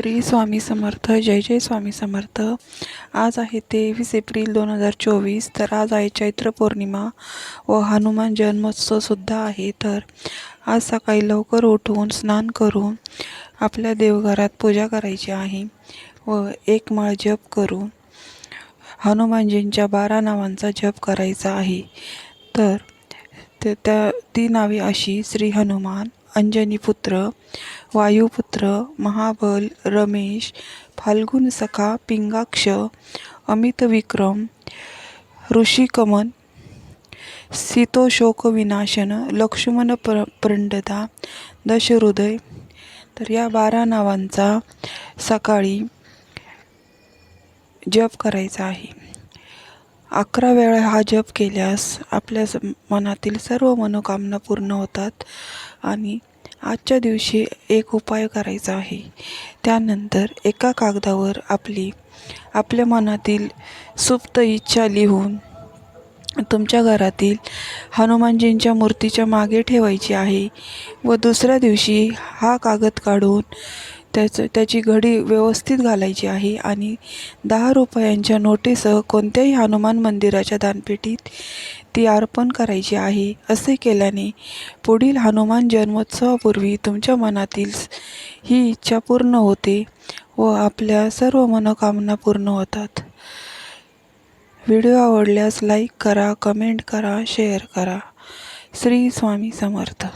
श्री स्वामी समर्थ जय जय स्वामी समर्थ. आज आहे तेवीस एप्रिल दोन हजार चोवीस तर आज आहे चैत्र पौर्णिमा व हनुमान जन्मोत्सवसुद्धा आहे. तर आज सकाळी लवकर उठून स्नान करून आपल्या देवघरात पूजा करायची आहे व एक माळ जप करून हनुमानजींच्या बारा नावांचा जप करायचा आहे. तर ते त्या ती नावे अशी श्री हनुमान अंजनीपुत्र वायुपुत्र महाबल रमेश फाल्गुन सखा पिंगाक्ष अमित विक्रम ऋषिकमन सीतोशोक विनाशन लक्ष्मण प्र प्रणदा दशहृदय. तर या बारा नावांचा सकाळी जप करायचा आहे. अकरा वेळा हा जप केल्यास आपल्या स- मनातील सर्व मनोकामना पूर्ण होतात आणि आजच्या दिवशी एक उपाय करायचा आहे. त्यानंतर एका कागदावर आपली आपल्या मनातील सुप्त इच्छा लिहून तुमच्या घरातील हनुमानजींच्या मूर्तीच्या मागे ठेवायची आहे व दुसऱ्या दिवशी हा कागद काढून त्याचं त्याची घडी व्यवस्थित घालायची आहे आणि दहा रुपयांच्या नोटेसह कोणत्याही हनुमान मंदिराच्या दानपेटीत ती अर्पण करायची आहे असे केल्याने पुढील हनुमान जन्मोत्सवापूर्वी तुमच्या मनातील ही इच्छा पूर्ण होते व आपल्या सर्व मनोकामना पूर्ण होतात. व्हिडिओ आवडल्यास लाईक करा कमेंट करा शेअर करा. श्री स्वामी समर्थ.